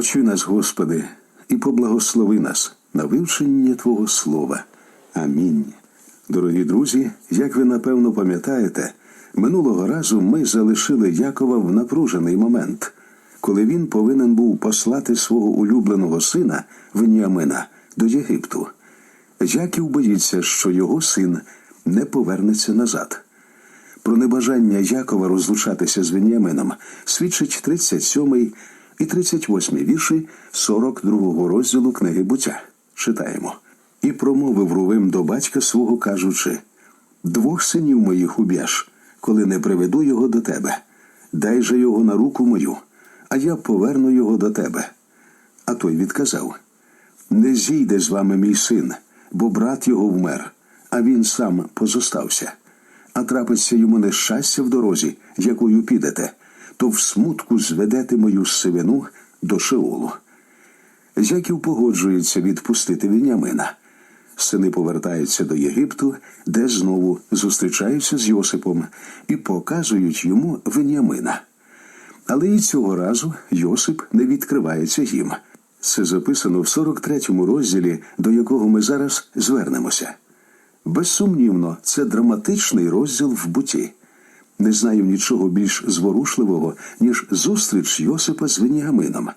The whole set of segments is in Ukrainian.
Почуй нас, Господи, і поблагослови нас на вивчення Твого Слова. Амінь. Дорогі друзі, як ви напевно пам'ятаєте, минулого разу ми залишили Якова в напружений момент, коли він повинен був послати свого улюбленого сина Веніамина до Єгипту. Яків боїться, що його син не повернеться назад. Про небажання Якова розлучатися з Веніамином свідчить 37 і 38 вірші 42 розділу книги буття. Читаємо. І промовив Рувим до батька свого, кажучи: Двох синів моїх уб'єш, коли не приведу його до тебе. Дай же його на руку мою, а я поверну його до тебе. А той відказав: Не зійде з вами мій син, бо брат його вмер, а він сам позостався. А трапиться йому нещастя в дорозі, якою підете, то в смутку зведете мою сивину до Шеолу. Яків погоджується відпустити Вінямина. Сини повертаються до Єгипту, де знову зустрічаються з Йосипом і показують йому Веніамина. Але і цього разу Йосип не відкривається їм. Це записано в 43-му розділі, до якого ми зараз звернемося. Безсумнівно, це драматичний розділ в буті. Не знаю нічого більш зворушливого, ніж зустріч Йосипа з Веніамином.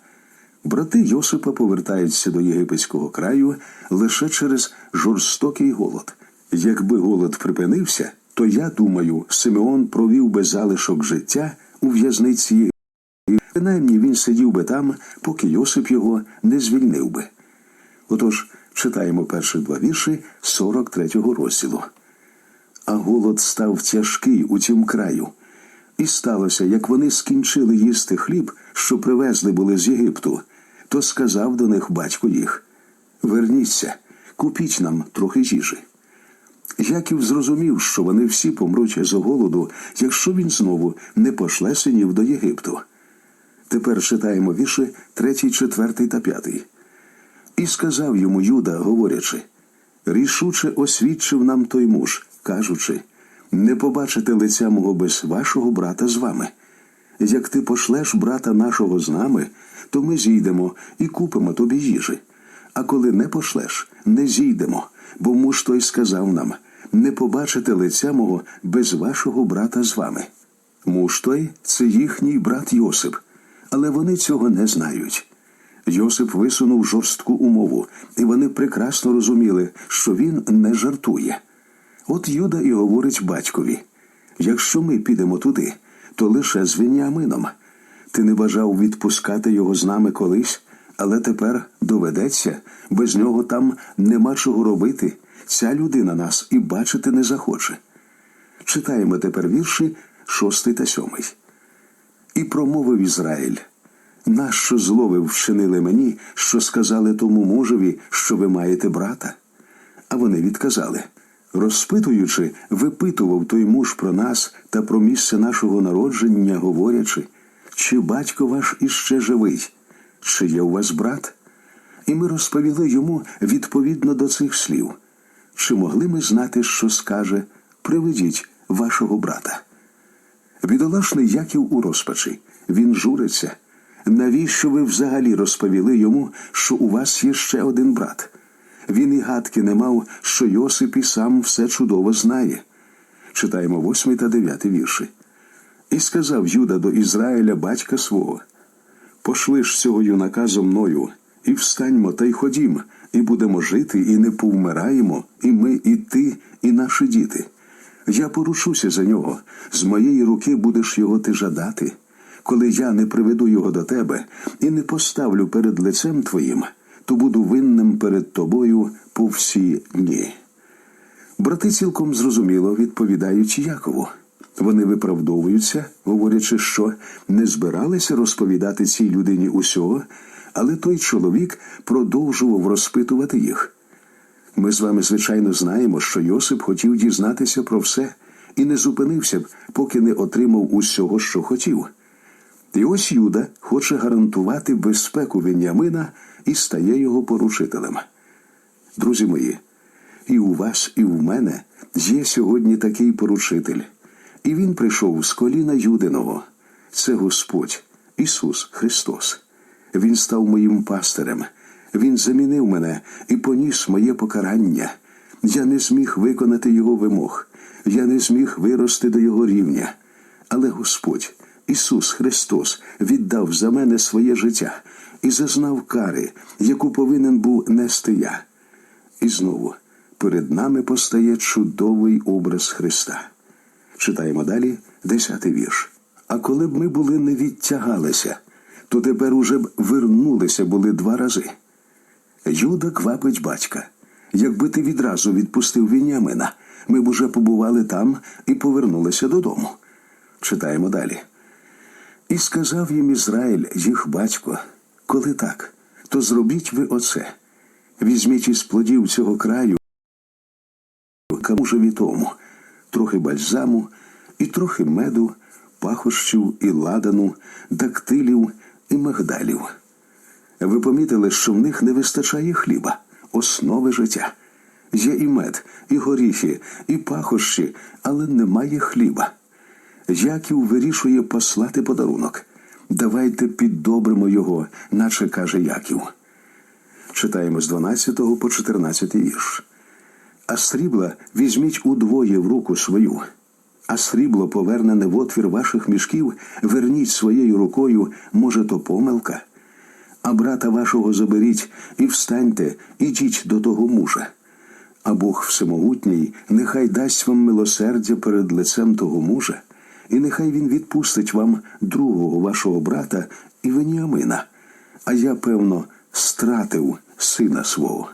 Брати Йосипа повертаються до єгипетського краю лише через жорстокий голод. Якби голод припинився, то я думаю, Симеон провів би залишок життя у в'язниці Єгипту. Принаймні він сидів би там, поки Йосип його не звільнив би. Отож, читаємо перші два вірші 43-го розділу. А голод став тяжкий у тім краю. І сталося, як вони скінчили їсти хліб, що привезли були з Єгипту, то сказав до них батько їх Верніться, купіть нам трохи їжі. Яків зрозумів, що вони всі помруть з голоду, якщо він знову не пошле синів до Єгипту. Тепер читаємо вірші 3, 4 та 5. І сказав йому Юда, говорячи, рішуче освідчив нам той муж, кажучи, не побачите лиця мого без вашого брата з вами. Як ти пошлеш брата нашого з нами, то ми зійдемо і купимо тобі їжі. А коли не пошлеш, не зійдемо, бо муж той сказав нам не побачите лиця мого без вашого брата з вами. Муж той це їхній брат Йосип, але вони цього не знають. Йосип висунув жорстку умову, і вони прекрасно розуміли, що він не жартує. От Юда і говорить батькові якщо ми підемо туди, то лише з Веніамином. Ти не бажав відпускати його з нами колись, але тепер доведеться, без нього там нема чого робити. Ця людина нас і бачити не захоче. Читаємо тепер вірші шостий та сьомий. І промовив Ізраїль. Нащо зло ви вчинили мені, що сказали тому мужеві, що ви маєте брата? А вони відказали розпитуючи, випитував той муж про нас та про місце нашого народження, говорячи, чи батько ваш іще живий, чи є у вас брат? І ми розповіли йому відповідно до цих слів. Чи могли ми знати, що скаже Приведіть вашого брата? Бідолашний Яків у розпачі, він журиться. Навіщо ви взагалі розповіли йому, що у вас є ще один брат? Він і гадки не мав, що Йосип і сам все чудово знає. Читаємо восьмий та дев'ятий вірші. І сказав Юда до Ізраїля батька свого: Пошли ж цього юнака зо мною, і встаньмо та й ходім, і будемо жити, і не повмираємо, і ми, і ти, і наші діти. Я порушуся за нього, з моєї руки будеш його ти жадати, коли я не приведу його до тебе і не поставлю перед лицем твоїм то буду винним перед тобою по всі дні. Брати цілком зрозуміло відповідають Якову. Вони виправдовуються, говорячи, що не збиралися розповідати цій людині усього, але той чоловік продовжував розпитувати їх. Ми з вами, звичайно, знаємо, що Йосип хотів дізнатися про все і не зупинився б, поки не отримав усього, що хотів. І ось Юда хоче гарантувати безпеку Веніамина і стає його поручителем. Друзі мої, і у вас, і у мене є сьогодні такий поручитель, і він прийшов з коліна Юдиного. Це Господь, Ісус Христос. Він став моїм пастирем. Він замінив мене і поніс моє покарання. Я не зміг виконати його вимог, я не зміг вирости до його рівня. Але Господь, Ісус Христос, віддав за мене своє життя і зазнав кари, яку повинен був нести я. І знову перед нами постає чудовий образ Христа. Читаємо далі десятий вірш. А коли б ми були не відтягалися, то тепер уже б вернулися були два рази. Юда квапить батька. Якби ти відразу відпустив Вінямина, ми б уже побували там і повернулися додому. Читаємо далі. І сказав їм Ізраїль, їх батько, коли так, то зробіть ви оце. Візьміть із плодів цього краю камужеві тому, трохи бальзаму, і трохи меду, пахощів і ладану, дактилів і мигдалів. Ви помітили, що в них не вистачає хліба, основи життя. Є і мед, і горіхи, і пахощі, але немає хліба. Яків вирішує послати подарунок. Давайте піддобримо його, наче каже Яків. Читаємо з 12 по 14 вірш. А срібла візьміть удвоє в руку свою, а срібло повернене в отвір ваших мішків, верніть своєю рукою, може, то помилка. А брата вашого заберіть і встаньте, ідіть до того мужа. А Бог Всемогутній нехай дасть вам милосердя перед лицем того мужа, і нехай він відпустить вам другого вашого брата і Веніамина, а я, певно, стратив сина свого.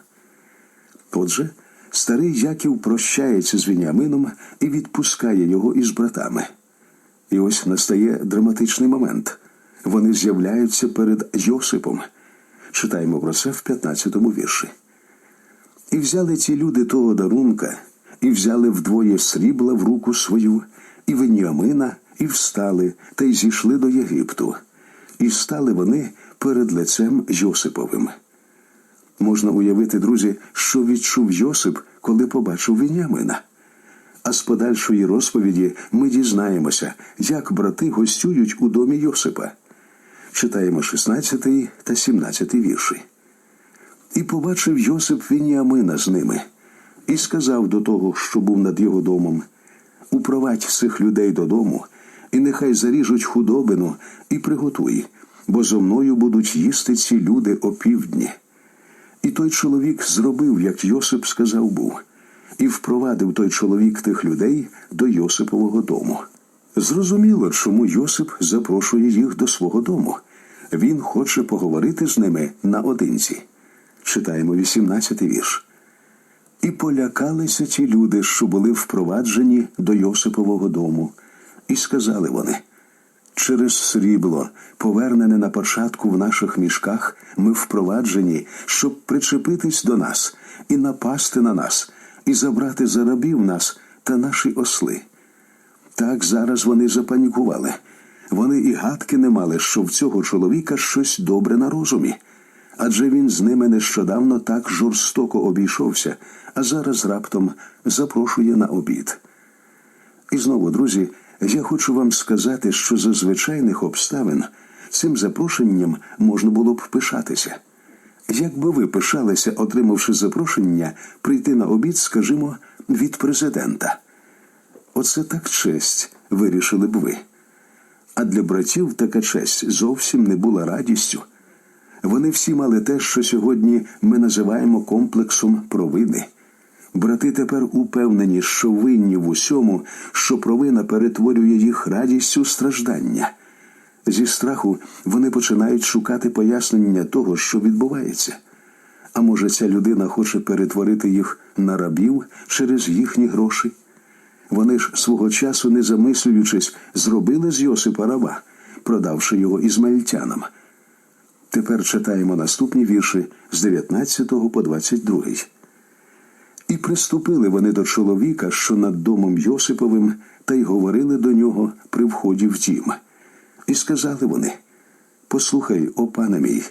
Отже, старий Яків прощається з Веніамином і відпускає його із братами. І ось настає драматичний момент. Вони з'являються перед Йосипом. Читаємо про це в 15-му вірші. І взяли ці люди того дарунка, і взяли вдвоє срібла в руку свою, і Веніамина, і встали, та й зійшли до Єгипту. І стали вони перед лицем Йосиповим. Можна уявити, друзі, що відчув Йосип, коли побачив Веніамина. А з подальшої розповіді ми дізнаємося, як брати гостюють у домі Йосипа. Читаємо 16 та 17 вірші. І побачив Йосип Вініамина з ними, і сказав до того, що був над його домом: Упровадь цих людей додому, і нехай заріжуть худобину і приготуй, бо зо мною будуть їсти ці люди опівдні. І той чоловік зробив, як Йосип сказав був, і впровадив той чоловік тих людей до Йосипового дому. Зрозуміло, чому Йосип запрошує їх до свого дому. Він хоче поговорити з ними наодинці. Читаємо 18 вірш. І полякалися ті люди, що були впроваджені до Йосипового дому, і сказали вони: через срібло, повернене на початку в наших мішках, ми впроваджені, щоб причепитись до нас і напасти на нас, і забрати за рабів нас та наші осли. Так зараз вони запанікували. Вони і гадки не мали, що в цього чоловіка щось добре на розумі. Адже він з ними нещодавно так жорстоко обійшовся, а зараз раптом запрошує на обід. І знову, друзі, я хочу вам сказати, що за звичайних обставин цим запрошенням можна було б пишатися. Як би ви пишалися, отримавши запрошення прийти на обід, скажімо, від президента? Оце так честь, вирішили б ви. А для братів така честь зовсім не була радістю. Вони всі мали те, що сьогодні ми називаємо комплексом провини. Брати тепер упевнені, що винні в усьому, що провина перетворює їх радістю страждання. Зі страху вони починають шукати пояснення того, що відбувається. А може, ця людина хоче перетворити їх на рабів через їхні гроші? Вони ж свого часу, не замислюючись, зробили з Йосипа раба, продавши його ізмаїльтянам. Тепер читаємо наступні вірші з 19 по 22. І приступили вони до чоловіка, що над домом Йосиповим, та й говорили до нього при вході в дім. І сказали вони: Послухай, о пане мій,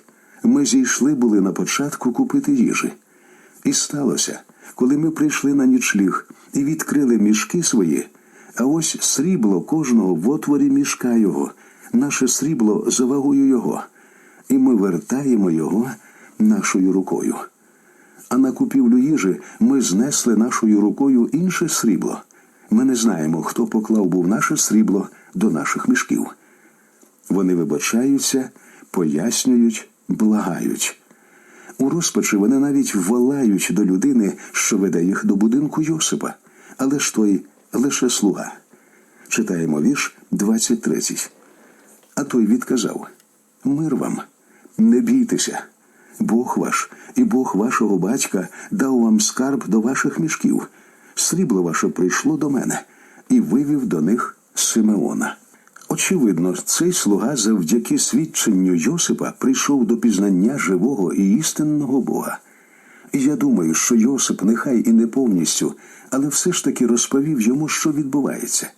ми зійшли були на початку купити їжі. І сталося, коли ми прийшли на нічліг і відкрили мішки свої, а ось срібло кожного в отворі мішка його, наше срібло за вагою його. І ми вертаємо його нашою рукою. А на купівлю їжі ми знесли нашою рукою інше срібло. Ми не знаємо, хто поклав був наше срібло до наших мішків. Вони вибачаються, пояснюють, благають. У розпачі вони навіть волають до людини, що веде їх до будинку Йосипа, але ж той лише слуга. Читаємо вірш 23. А той відказав: Мир вам, не бійтеся. Бог ваш і Бог вашого батька дав вам скарб до ваших мішків. Срібло ваше прийшло до мене і вивів до них Симеона. Очевидно, цей слуга завдяки свідченню Йосипа прийшов до пізнання живого і істинного Бога. І я думаю, що Йосип нехай і не повністю, але все ж таки розповів йому, що відбувається.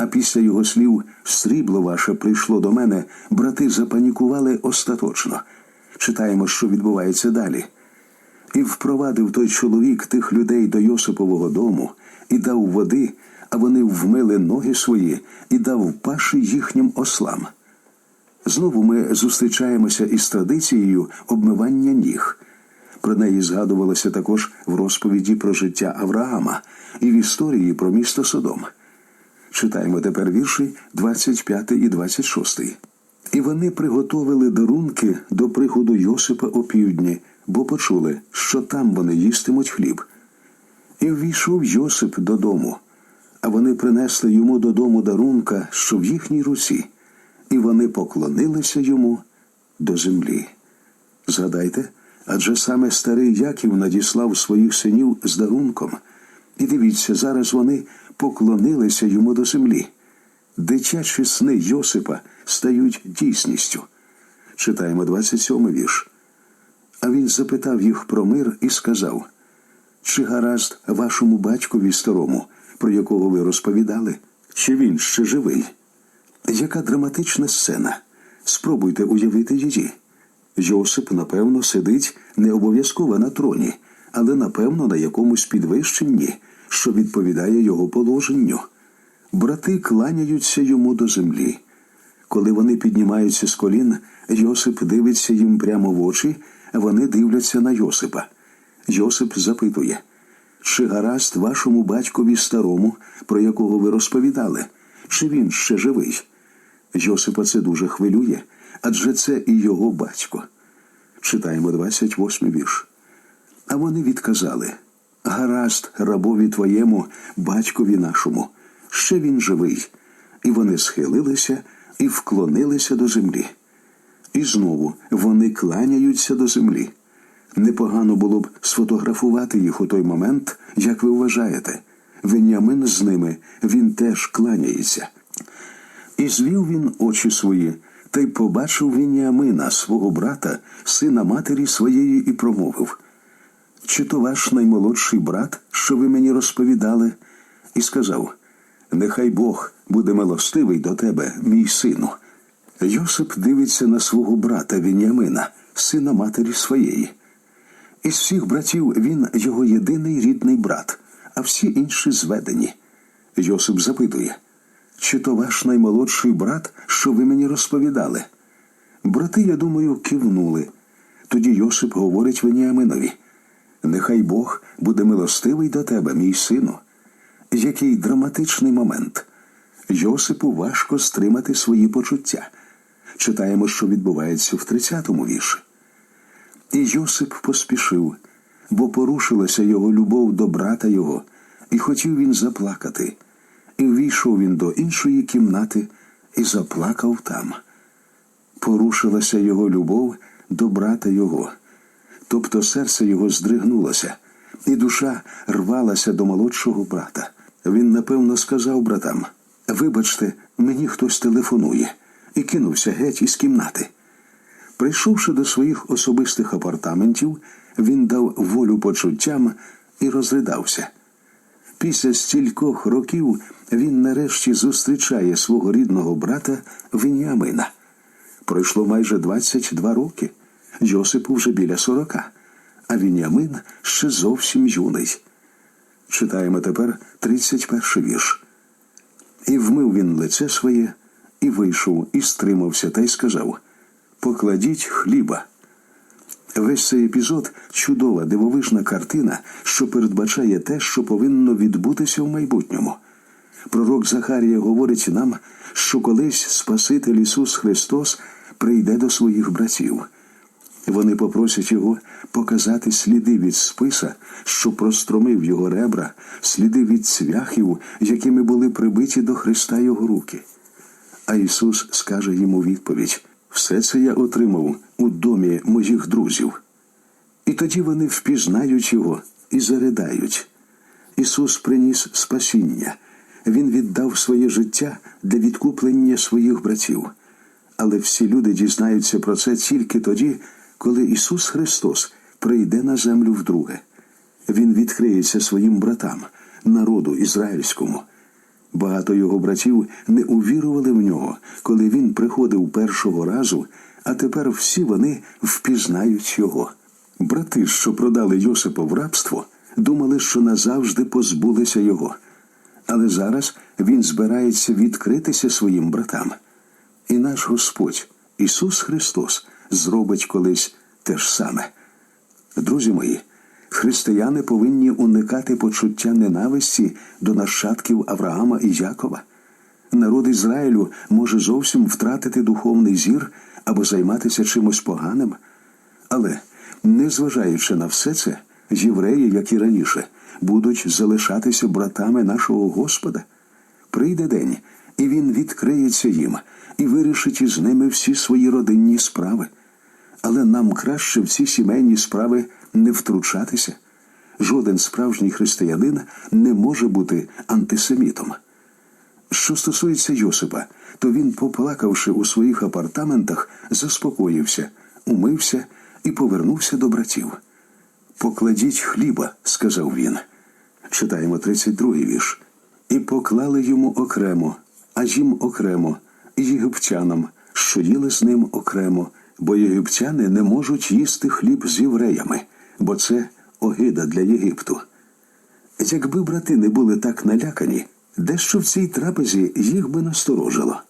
А після його слів срібло ваше прийшло до мене, брати запанікували остаточно. Читаємо, що відбувається далі. І впровадив той чоловік тих людей до Йосипового дому і дав води, а вони вмили ноги свої і дав паші їхнім ослам. Знову ми зустрічаємося із традицією обмивання ніг. Про неї згадувалося також в розповіді про життя Авраама і в історії про місто Содом. Читаємо тепер вірші 25 і 26. І вони приготовили дарунки до приходу Йосипа опівдні, бо почули, що там вони їстимуть хліб. І ввійшов Йосип додому, а вони принесли йому додому дарунка, що в їхній руці, і вони поклонилися йому до землі. Згадайте, адже саме старий Яків надіслав своїх синів з дарунком. І дивіться, зараз вони поклонилися йому до землі. Дитячі сни Йосипа стають дійсністю. Читаємо 27 вірш. А він запитав їх про мир і сказав: Чи гаразд вашому батькові старому, про якого ви розповідали, чи він ще живий? Яка драматична сцена? Спробуйте уявити її. Йосип, напевно, сидить не обов'язково на троні, але напевно на якомусь підвищенні, що відповідає його положенню. Брати кланяються йому до землі. Коли вони піднімаються з колін, Йосип дивиться їм прямо в очі, вони дивляться на Йосипа. Йосип запитує, чи гаразд вашому батькові старому, про якого ви розповідали, чи він ще живий? Йосипа це дуже хвилює, адже це і його батько. Читаємо 28 вірш. А вони відказали Гаразд, рабові твоєму, батькові нашому, ще він живий. І вони схилилися і вклонилися до землі. І знову вони кланяються до землі. Непогано було б сфотографувати їх у той момент, як ви вважаєте. Веніамин з ними, він теж кланяється. І звів він очі свої, та й побачив Веніамина, свого брата, сина матері своєї, і промовив Чи то ваш наймолодший брат, що ви мені розповідали? І сказав Нехай Бог буде милостивий до тебе, мій сину. Йосип дивиться на свого брата Веніамина, сина матері своєї. Із всіх братів він його єдиний рідний брат, а всі інші зведені. Йосип запитує, чи то ваш наймолодший брат, що ви мені розповідали? Брати, я думаю, кивнули. Тоді Йосип говорить Веніаминові, нехай Бог буде милостивий до тебе, мій сину. Який драматичний момент. Йосипу важко стримати свої почуття. Читаємо, що відбувається в 30-му вірші. І Йосип поспішив, бо порушилася його любов до брата його, і хотів він заплакати. І ввійшов він до іншої кімнати і заплакав там. Порушилася його любов до брата його, тобто серце його здригнулося, і душа рвалася до молодшого брата. Він, напевно, сказав братам Вибачте, мені хтось телефонує, і кинувся геть із кімнати. Прийшовши до своїх особистих апартаментів, він дав волю почуттям і розридався. Після стількох років він нарешті зустрічає свого рідного брата Веніамина. Пройшло майже 22 роки. Йосипу вже біля сорока, а Веніамин ще зовсім юний. Читаємо тепер 31 вірш. І вмив він лице своє, і вийшов, і стримався, та й сказав покладіть хліба. Весь цей епізод чудова дивовижна картина, що передбачає те, що повинно відбутися в майбутньому. Пророк Захарія говорить нам, що колись Спаситель Ісус Христос прийде до своїх братів. Вони попросять його показати сліди від списа, що простромив його ребра, сліди від цвяхів, якими були прибиті до Христа його руки. А Ісус скаже йому відповідь: все це я отримав у домі моїх друзів. І тоді вони впізнають його і заридають. Ісус приніс спасіння, Він віддав своє життя для відкуплення своїх братів. Але всі люди дізнаються про це тільки тоді, коли Ісус Христос прийде на землю вдруге. Він відкриється своїм братам, народу ізраїльському. Багато його братів не увірували в нього, коли він приходив першого разу, а тепер всі вони впізнають його. Брати, що продали Йосипа в рабство, думали, що назавжди позбулися його. Але зараз він збирається відкритися своїм братам. І наш Господь, Ісус Христос, зробить колись те ж саме. Друзі мої, християни повинні уникати почуття ненависті до нащадків Авраама і Якова. Народ Ізраїлю може зовсім втратити духовний зір або займатися чимось поганим. Але, незважаючи на все це, євреї, як і раніше, будуть залишатися братами нашого Господа. Прийде день, і він відкриється їм і вирішить із ними всі свої родинні справи. Але нам краще в ці сімейні справи не втручатися. Жоден справжній християнин не може бути антисемітом. Що стосується Йосипа, то він, поплакавши у своїх апартаментах, заспокоївся, умився і повернувся до братів. Покладіть хліба, сказав він. Читаємо 32-й вірш. І поклали йому окремо, а їм окремо, і єгиптянам, що їли з ним окремо, бо єгиптяни не можуть їсти хліб з євреями, бо це огида для Єгипту. Якби брати не були так налякані, дещо в цій трапезі їх би насторожило.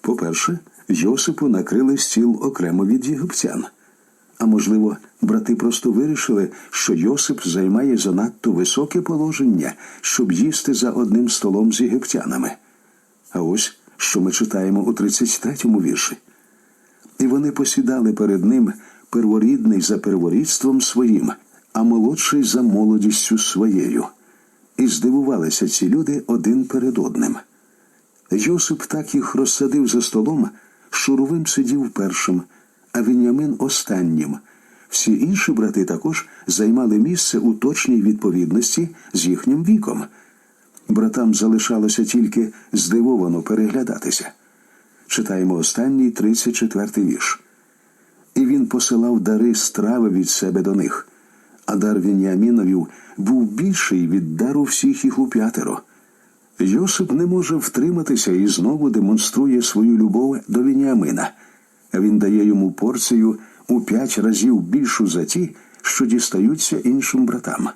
По-перше, Йосипу накрили стіл окремо від єгиптян. А можливо, брати просто вирішили, що Йосип займає занадто високе положення, щоб їсти за одним столом з єгиптянами. А ось що ми читаємо у 33-му вірші. І вони посідали перед ним перворідний за перворідством своїм, а молодший за молодістю своєю. І здивувалися ці люди один перед одним. Йосип так їх розсадив за столом, що Рувим сидів першим, а Веніамин останнім. Всі інші брати також займали місце у точній відповідності з їхнім віком. Братам залишалося тільки здивовано переглядатися. Читаємо останній 34-й вірш. І він посилав дари страви від себе до них, а дар Веніаміновів був більший від дару всіх їх у п'ятеро. Йосип не може втриматися і знову демонструє свою любов до Веніамина. Він дає йому порцію у п'ять разів більшу за ті, що дістаються іншим братам.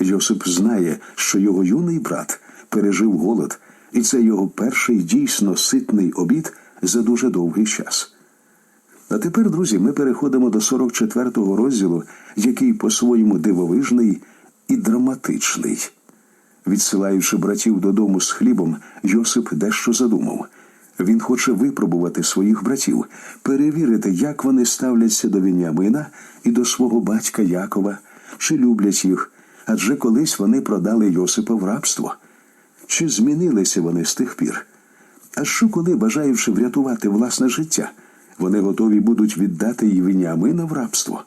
Йосип знає, що його юний брат пережив голод, і це його перший дійсно ситний обід за дуже довгий час. А тепер, друзі, ми переходимо до 44-го розділу, який по-своєму дивовижний і драматичний. Відсилаючи братів додому з хлібом, Йосип дещо задумав. Він хоче випробувати своїх братів, перевірити, як вони ставляться до Веніамина і до свого батька Якова, чи люблять їх, адже колись вони продали Йосипа в рабство. Чи змінилися вони з тих пір? А що коли, бажаючи врятувати власне життя, вони готові будуть віддати і Веніамина в рабство?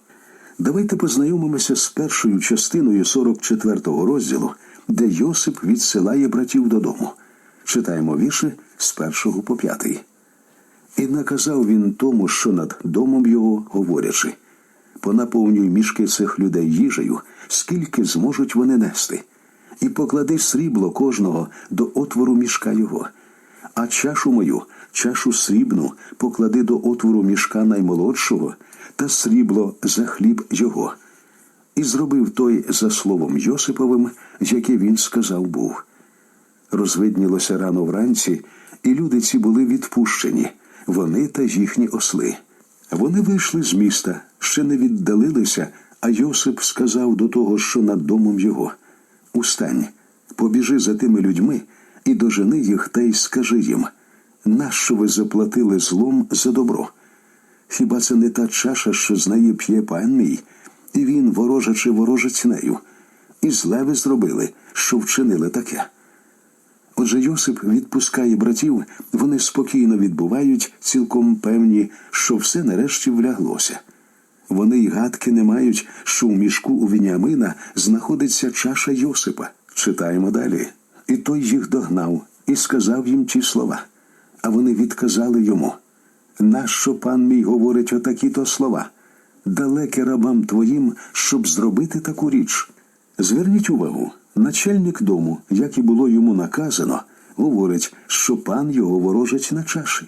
Давайте познайомимося з першою частиною 44-го розділу, де Йосип відсилає братів додому. Читаємо вірші з першого по п'ятий. І наказав він тому, що над домом його говорячи понаповнюй мішки цих людей їжею, скільки зможуть вони нести, і поклади срібло кожного до отвору мішка його, а чашу мою, чашу срібну, поклади до отвору мішка наймолодшого, та срібло за хліб його. І зробив той за словом Йосиповим, яке він сказав був. Розвиднілося рано вранці, і люди ці були відпущені, вони та їхні осли. Вони вийшли з міста, ще не віддалилися, а Йосип сказав до того, що над домом його: Устань, побіжи за тими людьми і дожени їх та й скажи їм, нащо ви заплатили злом за добро? Хіба це не та чаша, що з неї п'є пан мій, і він, ворожачи, ворожить нею? І зле ви зробили, що вчинили таке. Отже, Йосип відпускає братів, вони спокійно відбувають, цілком певні, що все нарешті вляглося. Вони й гадки не мають, що в мішку у Вініамина знаходиться чаша Йосипа. Читаємо далі. І той їх догнав і сказав їм ті слова. А вони відказали йому: Нащо пан мій говорить отакі то слова? Далеке рабам твоїм, щоб зробити таку річ. Зверніть увагу, начальник дому, як і було йому наказано, говорить, що пан його ворожить на чаші.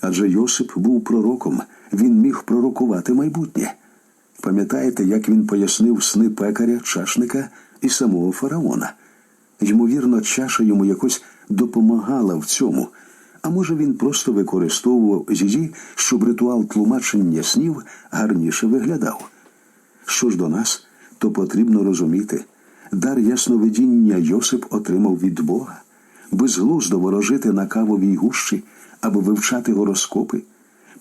Адже Йосип був пророком, він міг пророкувати майбутнє. Пам'ятаєте, як він пояснив сни пекаря, чашника і самого фараона? Ймовірно, чаша йому якось допомагала в цьому, а може він просто використовував її, щоб ритуал тлумачення снів гарніше виглядав. Що ж до нас, то потрібно розуміти, дар ясновидіння Йосип отримав від Бога, безглуздо ворожити на кавовій гущі або вивчати гороскопи.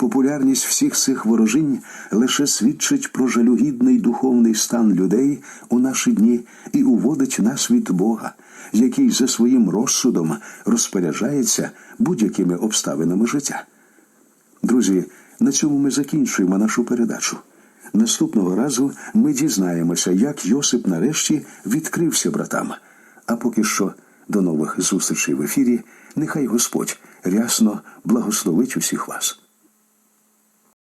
Популярність всіх цих ворожінь лише свідчить про жалюгідний духовний стан людей у наші дні і уводить нас від Бога, який за своїм розсудом розпоряджається будь-якими обставинами життя. Друзі, на цьому ми закінчуємо нашу передачу. Наступного разу ми дізнаємося, як Йосип нарешті відкрився братам. А поки що до нових зустрічей в ефірі. Нехай Господь рясно благословить усіх вас.